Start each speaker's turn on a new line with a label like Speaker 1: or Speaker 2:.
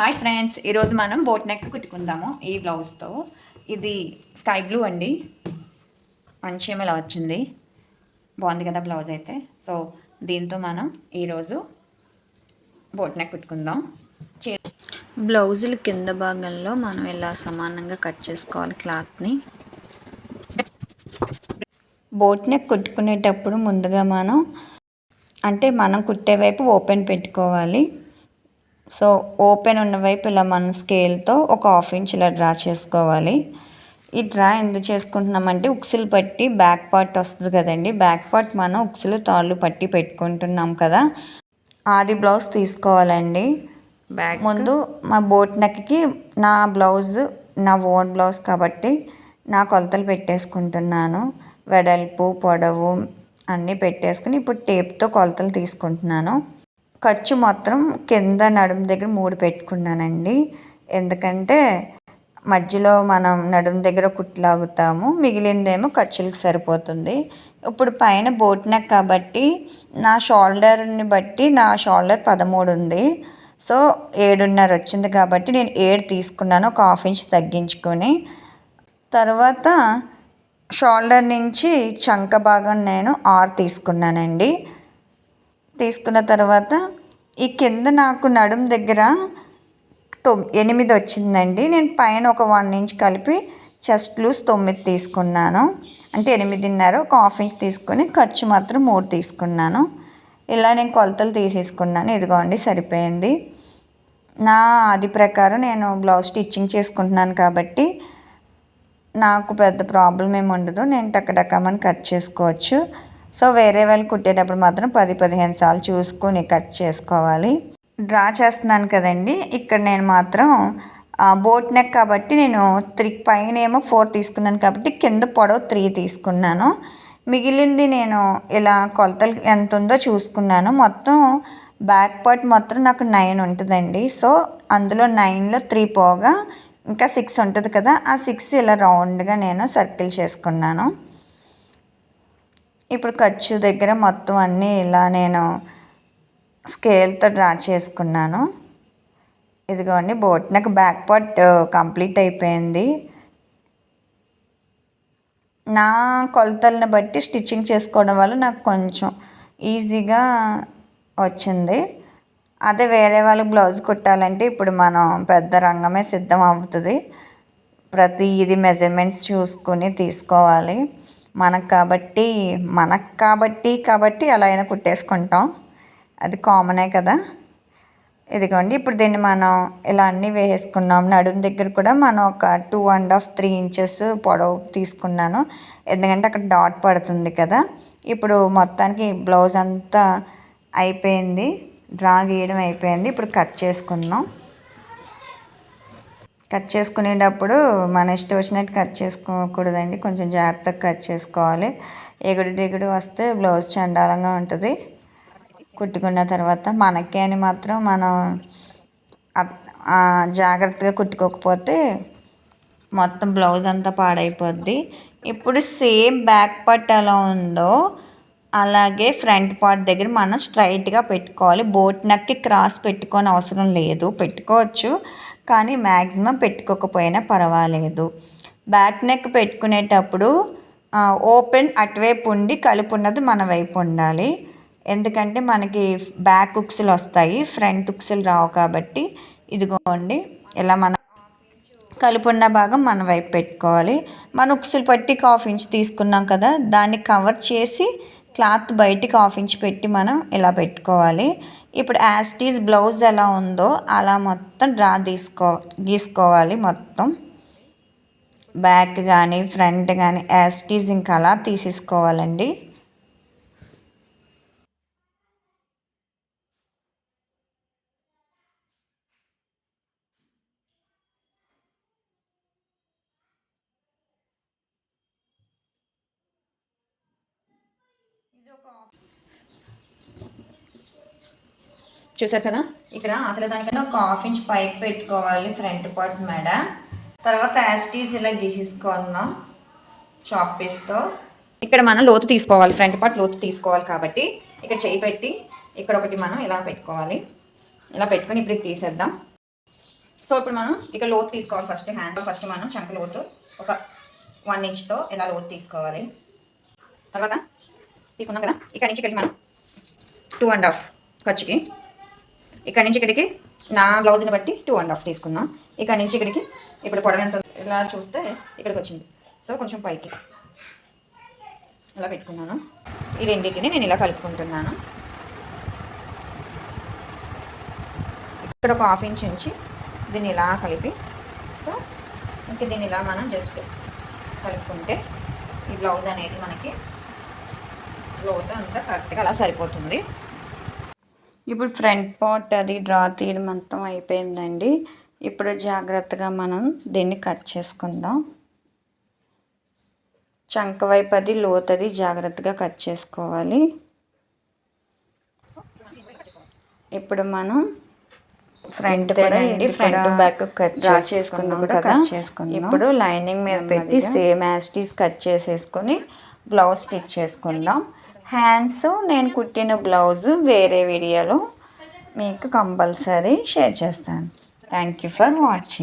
Speaker 1: Hi friends ఈరోజు మనం boat neck కుట్టుకుందాము ఈ బ్లౌజ్తో. ఇది స్కై బ్లూ అండి. మంచి ఇలా వచ్చింది. బాగుంది కదా బ్లౌజ్ అయితే. సో దీంతో మనం ఈరోజు బోట్ నెక్ కుట్టుకుందాం. చే
Speaker 2: బ్లౌజులు కింద భాగంలో మనం ఇలా సమానంగా కట్ చేసుకోవాలి క్లాత్ని.
Speaker 1: బోట్ నెక్ కుట్టుకునేటప్పుడు ముందుగా మనం అంటే మనం కుట్టే వైపు ఓపెన్ పెట్టుకోవాలి. సో ఓపెన్ ఉన్న వైపు ఇలా మనం స్కేల్తో ఒక హాఫ్ ఇంచ్ ఇలా డ్రా చేసుకోవాలి. ఈ డ్రా ఎందుకు చేసుకుంటున్నామంటే ఉక్సులు పట్టి బ్యాక్ పార్ట్ వస్తుంది కదండి. బ్యాక్ పార్ట్ మనం ఉక్సులు తాళ్ళు పట్టి పెట్టుకుంటున్నాం కదా. ఆది బ్లౌజ్ తీసుకోవాలండి.
Speaker 2: బ్యాక్
Speaker 1: ముందు మా బోట్ నెక్కి నా బ్లౌజ్ నా ఓన్ బ్లౌజ్ కాబట్టి నా కొలతలు పెట్టేసుకుంటున్నాను. వెడల్పు పొడవు అన్నీ పెట్టేసుకుని ఇప్పుడు టేప్తో కొలతలు తీసుకుంటున్నాను. ఖర్చు మొత్తం కింద నడుము దగ్గర మూడు పెట్టుకున్నానండి. ఎందుకంటే మధ్యలో మనం నడుము దగ్గర కుట్లాగుతాము మిగిలిందేమో ఖర్చులకు సరిపోతుంది. ఇప్పుడు పైన బోట్ నెక్ కాబట్టి నా షోల్డర్ని బట్టి నా షోల్డర్ పదమూడు ఉంది. సో ఏడున్నర వచ్చింది కాబట్టి నేను ఏడు తీసుకున్నాను ఒక హాఫ్ ఇంచ్ తగ్గించుకొని. తర్వాత షోల్డర్ నుంచి చంక భాగం నేను ఆరు తీసుకున్నానండి. తీసుకున్న తర్వాత ఈ కింద నాకు నడుం దగ్గర తొమ్ ఎనిమిది వచ్చిందండి. నేను పైన ఒక వన్ ఇంచ్ కలిపి చెస్ట్ లూస్ తొమ్మిది తీసుకున్నాను. అంటే ఎనిమిదిన్నర ఒక హాఫ్ ఇంచ్ తీసుకొని ఖర్చు మాత్రం మూడు తీసుకున్నాను. ఇలా నేను కొలతలు తీసేసుకున్నాను. ఇదిగోండి సరిపోయింది. నా అది ప్రకారం నేను బ్లౌజ్ స్టిచ్చింగ్ చేసుకుంటున్నాను కాబట్టి నాకు పెద్ద ప్రాబ్లం ఏమి ఉండదు. నేను టక్కడక్కమని కట్ చేసుకోవచ్చు. సో వేరే వాళ్ళు కుట్టేటప్పుడు మాత్రం పది పదిహేను సార్లు చూసుకొని కట్ చేసుకోవాలి. డ్రా చేస్తున్నాను కదండి. ఇక్కడ నేను మాత్రం బోట్ నెక్ కాబట్టి నేను త్రీ పైన ఏమో ఫోర్ తీసుకున్నాను కాబట్టి కింద పొడవు త్రీ తీసుకున్నాను. మిగిలింది నేను ఇలా కొలతలు ఎంత ఉందో చూసుకున్నాను. మొత్తం బ్యాక్ పార్ట్ మొత్తం నాకు నైన్ ఉంటుందండి. సో అందులో నైన్లో త్రీ పోగా ఇంకా సిక్స్ ఉంటుంది కదా ఆ సిక్స్ ఇలా రౌండ్గా నేను సర్కిల్ చేసుకున్నాను. ఇప్పుడు ఖర్చు దగ్గర మొత్తం అన్నీ ఇలా నేను స్కేల్తో డ్రా చేసుకున్నాను. ఇదిగోండి బోట్. నాకు బ్యాక్ పార్ట్ కంప్లీట్ అయిపోయింది. నా కొలతలను బట్టి స్టిచ్చింగ్ చేసుకోవడం వల్ల నాకు కొంచెం ఈజీగా వచ్చింది. అదే వేరే వాళ్ళకి బ్లౌజ్ కుట్టాలంటే ఇప్పుడు మనం పెద్ద రంగమే సిద్ధం అవుతుంది. ప్రతి ఇది మెజర్మెంట్స్ చూసుకుని తీసుకోవాలి. మనకు కాబట్టి మనకు కాబట్టి కాబట్టి అలా అయినా కుట్టేసుకుంటాం. అది కామనే కదా. ఇదిగోండి ఇప్పుడు దీన్ని మనం ఇలా అన్నీ వేసుకున్నాం నడుము దగ్గర కూడా మనం ఒక two and half three inches పొడవు తీసుకున్నాను. ఎందుకంటే అక్కడ డాట్ పడుతుంది కదా. ఇప్పుడు మొత్తానికి బ్లౌజ్ అంతా అయిపోయింది. డ్రా గీయడం అయిపోయింది. ఇప్పుడు కట్ చేసుకుందాం. కట్ చేసుకునేటప్పుడు మన ఇష్టం వచ్చినట్టు కట్ చేసుకోకూడదండి. కొంచెం జాగ్రత్తగా కట్ చేసుకోవాలి. ఎగుడు దిగుడు వస్తే బ్లౌజ్ చండాలంగా ఉంటుంది. కుట్టుకున్న తర్వాత మనకే అని మాత్రం మనం జాగ్రత్తగా కుట్టుకోకపోతే మొత్తం బ్లౌజ్ అంతా పాడైపోద్ది. ఇప్పుడు సేమ్ బ్యాక్ పట్ ఎలా ఉందో అలాగే ఫ్రంట్ పార్ట్ దగ్గర మనం స్ట్రైట్గా పెట్టుకోవాలి. బోట్ నక్కి క్రాస్ పెట్టుకొని అవసరం లేదు. పెట్టుకోవచ్చు. కానీ మ్యాక్సిమం పెట్టుకోకపోయినా పర్వాలేదు. బ్యాక్ నెక్ పెట్టుకునేటప్పుడు ఓపెన్ అటువైపు ఉండి కలుపు ఉన్నది మన వైపు ఉండాలి. ఎందుకంటే మనకి బ్యాక్ ఉక్సులు వస్తాయి. ఫ్రంట్ ఉక్సులు రావు కాబట్టి ఇదిగోండి. ఇలా మన కలుపున్న భాగం మన వైపు పెట్టుకోవాలి. మన ఉక్సులు పట్టి హాఫ్ ఇంచ్ తీసుకున్నాం కదా దాన్ని కవర్ చేసి క్లాత్ బయటికి హాఫ్ ఇంచ్ పెట్టి మనం ఇలా పెట్టుకోవాలి. ఇప్పుడు యాస్టీస్ బ్లౌజ్ ఎలా ఉందో అలా మొత్తం డ్రా తీసుకో గీసుకోవాలి మొత్తం. బ్యాక్ కానీ ఫ్రంట్ కానీ యాస్టీస్ ఇంకా అలా తీసేసుకోవాలండి. చూసారు కదా? ఇక్కడ అసలు దానికన్నా ఒక హాఫ్ ఇంచ్ పైకి పెట్టుకోవాలి ఫ్రంట్ పార్ట్ మెడ. తర్వాత యాస్టీస్ ఇలా గీసేసుకుందాం చాప్ పీస్తో ఇక్కడ మనం లోతు తీసుకోవాలి ఫ్రంట్ పార్ట్ లోతు తీసుకోవాలి కాబట్టి ఇక్కడ చేయి పెట్టి ఇక్కడ ఒకటి మనం ఇలా పెట్టుకోవాలి. ఇలా పెట్టుకొని ఇప్పుడు తీసేద్దాం. సో ఇప్పుడు మనం ఇక్కడ లోతు తీసుకోవాలి ఫస్ట్ హ్యాండ్ ఫస్ట్ మనం చంక లోతు ఒక వన్ ఇంచ్తో ఇలా లోతు తీసుకోవాలి. తర్వాత తీసుకున్నాం కదా? ఇక్కడ నుంచి ఇక్కడికి మనం టూ అండ్ హాఫ్ ఖర్చుకి ఇక్కడ నుంచి ఇక్కడికి నా బ్లౌజ్ని బట్టి టూ అండ్ హాఫ్ తీసుకున్నాం ఇక్కడ నుంచి ఇక్కడికి ఇప్పుడు పొడవ ఎంత ఇలా చూస్తే ఇక్కడికి వచ్చింది. సో కొంచెం పైకి ఇలా పెట్టుకున్నాను. ఈ రెండింటిని నేను ఇలా కలుపుకుంటున్నాను. ఇక్కడ ఒక హాఫ్ ఇంచ్ ఉంచి దీన్ని ఇలా కలిపి సో ఇంక దీన్ని ఇలా మనం జస్ట్ కలుపుకుంటే ఈ బ్లౌజ్ అనేది మనకి లోతు అంతా కరెక్ట్గా అలా సరిపోతుంది.
Speaker 2: ఇప్పుడు ఫ్రంట్ పార్ట్ అది డ్రా తీయడం మొత్తం అయిపోయిందండి. ఇప్పుడు జాగ్రత్తగా మనం దీన్ని కట్ చేసుకుందాం. చంక వైపు అది లోతది జాగ్రత్తగా కట్ చేసుకోవాలి. ఇప్పుడు మనం ఫ్రంట్
Speaker 1: అంతేనండి,
Speaker 2: ఫ్రంట్ బ్యాక్ కట్
Speaker 1: డ్రా
Speaker 2: చేసుకున్నాం
Speaker 1: చేసుకున్నాం
Speaker 2: కదా.
Speaker 1: కదా. ఇప్పుడు
Speaker 2: లైనింగ్ మీద పెట్టి. Same as it is cut చేసేసుకొని బ్లౌజ్ స్టిచ్ చేసుకుందాం. హ్యాండ్స్ నేను కుట్టిన బ్లౌజు వేరే వీడియోలో మీకు కంపల్సరీ షేర్ చేస్తాను. Thank you for watching